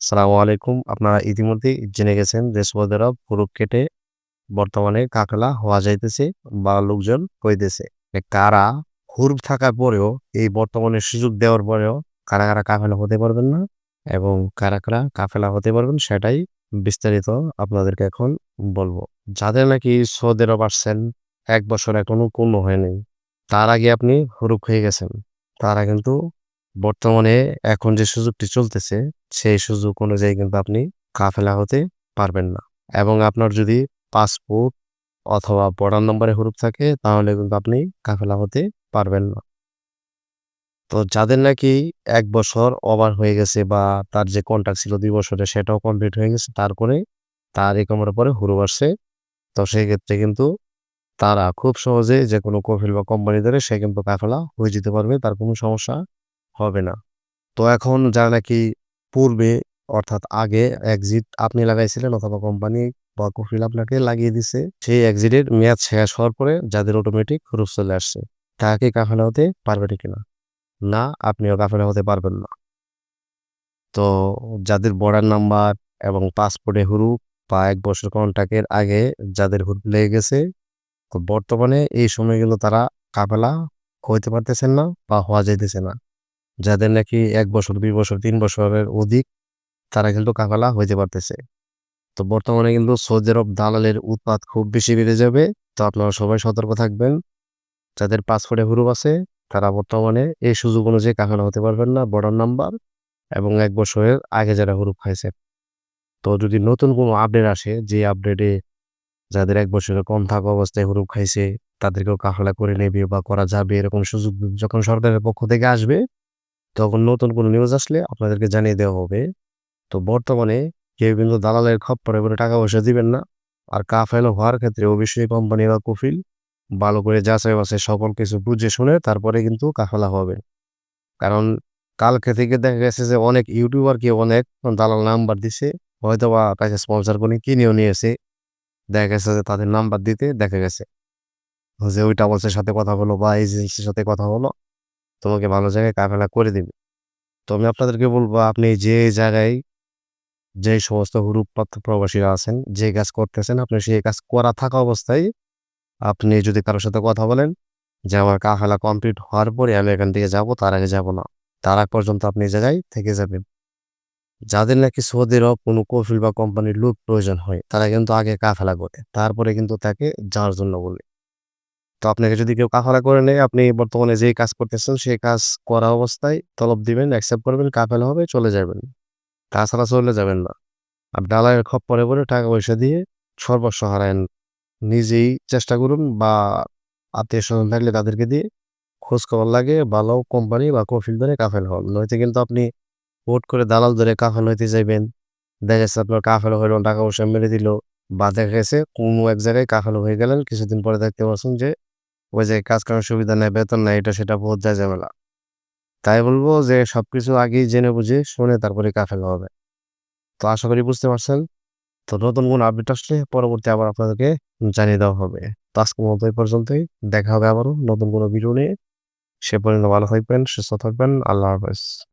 সালামু আলাইকুম। আপনারা ইতিমধ্যেই জেনে গেছেন যে সৌদি আরব কেটে বর্তমানে কাফেলা হওয়া যাইতেছে বা লোকজন হইতেছে কারা হুরুপ থাকার পরেও এই বর্তমানে সুযোগ দেওয়ার পরেও কারা, কারা কাফেলা হতে পারবেন না এবং কারা, কারা কাফেলা হতে পারবেন সেটাই বিস্তারিত আপনাদেরকে এখন বলব। যাদের নাকি সৌদি আরব আসছেন ১ বছর এখনও পূর্ণ হয়নি। তার আগে আপনি হুরুপ হয়ে গেছেন। তারা কিন্তু বর্তমানে এখন যে সুযোগটি চলতেছে, সেই সুযোগ অনুযায়ী কিন্তু আপনি কাফেলা হতে পারবেন না এবং আপনার যদি পাসপোর্ট অথবা বর্ডার নম্বরে হুরুপ থাকে, তাহলে কিন্তু আপনি কাফেলা হতে পারবেন না। তো যাদের নাকি এক বছর ওভার হয়ে গেছে বা তার যে কন্ট্রাক্ট ছিল দুই বছরে সেটাও কমপ্লিট হয়ে গেছে তারপরে তার ইকামার পরে হুরুপ আসছে। তো সেই ক্ষেত্রে কিন্তু তারা খুব সহজে যেকোনো কফিল বা কোম্পানি ধরে সে কিন্তু কাফেলা হয়ে যেতে পারবে। তার কোনো সমস্যা হবে না। তো এখন যারা নাকি পূর্বে অর্থাৎ আগে এক্সিট আপনি লাগাইছিলেন অথবা কোম্পানি বা কফিল আপনাকে লাগিয়ে দিছে। সেই এক্সিটের মেয়াদ শেষ হওয়ার পরে যাদের অটোমেটিক হুরুপ চলে আসছে, তারা কি কাফেলা হতে পারবেন কিনা? না, আপনিও কাফেলা হতে পারবেন না। তো যাদের বর্ডার নাম্বার এবং পাসপোর্টে হুরুপ বা এক বছর কন্ট্রাক্টের আগে যাদের হুরুপ লেগে গেছে, তো বর্তমানে এই সময় কিন্তু তারা কাফেলা হইতে পারতেছেন না বা হওয়া যাইতেছে না। যাদের নাকি এক বছর, দুই বছর, তিন বছরের অধিক তারা কিন্তু কাফেলা হইতে পারতেছে। তো বর্তমানে কিন্তু সৌদি আরব দালালের উৎপাত খুব বেশি বেড়ে যাবে। তো আপনারা সবাই সতর্ক থাকবেন। যাদের পাসপোর্টে হুরুপ আছে তারা বর্তমানে এই সুযোগ অনুযায়ী কাফেলা হতে পারবেন না বর্ডার নাম্বার এবং এক বছরের আগে যারা হুরুপ খাইছে। তো যদি নতুন কোনো আপডেট আসে যে আপডেটে যাদের এক বছরের কম থাকা অবস্থায় হুরুপ খাইছে তাদেরকেও কাফেলা করে নেবে বা করা যাবে এরকম সুযোগ যখন সরকারের পক্ষ থেকে আসবে তখন নতুন কোনো নিউজ আসলে আপনাদেরকে জানিয়ে দেওয়া হবে। তো বর্তমানে কেউ কিন্তু দালালের খপ্পরে পড়ে টাকা পয়সা দিবেন না। আর কাফেলা হওয়ার ক্ষেত্রে অবশ্যই কোম্পানি বা কফিল ভালো করে যাচাই বাছাই সকল কিছু বুঝে শুনে তারপরে কিন্তু কাফেলা হবেন। কারণ কালকে থেকে দেখা গেছে যে অনেক ইউটিউবার ইউটিউবারকে অনেক দালাল নাম্বার দিছে। হয়তোবা তাকে স্পন্সর করে কিনেও নিয়েছে। দেখা গেছে যে তাদের নাম্বার দিতে দেখা গেছে। যে ওই ট্রাভেলসের সাথে কথা হলো বা এজেন্সির সাথে কথা হলো, তোমাকে ভালো জায়গায় কাফেলা করে দিবে। তো আমি আপনাদেরকে বলব আপনি যে জায়গায় যে সমস্ত হুরুপপ্রাপ্ত প্রবাসীরা আছেন, যে কাজ করতেছেন আপনি সেই কাজ করা থাকা অবস্থায় আপনি যদি কারোর সাথে কথা বলেন যে আমার কাফেলা কমপ্লিট হওয়ার পরে আমি এখান থেকে যাব, তার আগে যাব না। তার আগ পর্যন্ত আপনি জায়গায় থেকে যাবেন। যাদের নাকি সৌদি কোনো কফিল বা কোম্পানির লোক প্রয়োজন হয় তারা কিন্তু আগে কাফেলা করে। তারপরে কিন্তু তাকে যাওয়ার জন্য বলে। তো আপনাকে যদি কেউ কাফেলা করে নেয় আপনি বর্তমানে যেই কাজ করতেছেন সেই কাজ করা অবস্থায় তলব দিবেন, অ্যাকসেপ্ট করবেন, কাফেলা হবে চলে যাবেন। তাছাড়া চলে যাবেন না। আর দালালের খপ্পরে পরে টাকা পয়সা দিয়ে সর্বস্ব হারায়েন। নিজেই চেষ্টা করুন বা আত্মীয়-স্বজন থাকলে তাদেরকে দিয়ে খোঁজ খবর লাগে ভালো কোম্পানি বা কফিল ধরে কাফেল হন। নয়তো কিন্তু আপনি ভোট করে দালাল ধরে কাফেলা হইতে যাইবেন। দেখা যাচ্ছে আপনার কাফেলা হইল টাকা পয়সা মেরে দিল বা দেখা গেছে কোনো এক জায়গায় কাফেলা হয়ে গেলেন কিছুদিন পরে দেখতে পাচ্ছেন যে ওই যে কাজ করার সুবিধা নেই বেতন নেই এটা সেটা বহুত যায় ঝামেলা। তাই বলব যে সবকিছু আগেই জেনে বুঝে শুনে তারপরে কাফেল হবে। তো আশা করি বুঝতে পারছেন। তো নতুন কোনো আপডেট আসলে পরবর্তী আবার আপনাদেরকে জানিয়ে দেওয়া হবে। তো আজকের মতো এই পর্যন্তই। দেখা হবে আবারও নতুন কোনো ভিডিও নিয়ে। সে পর্যন্ত ভালো থাকবেন, সুস্থ থাকবেন। আল্লাহ হাফেজ।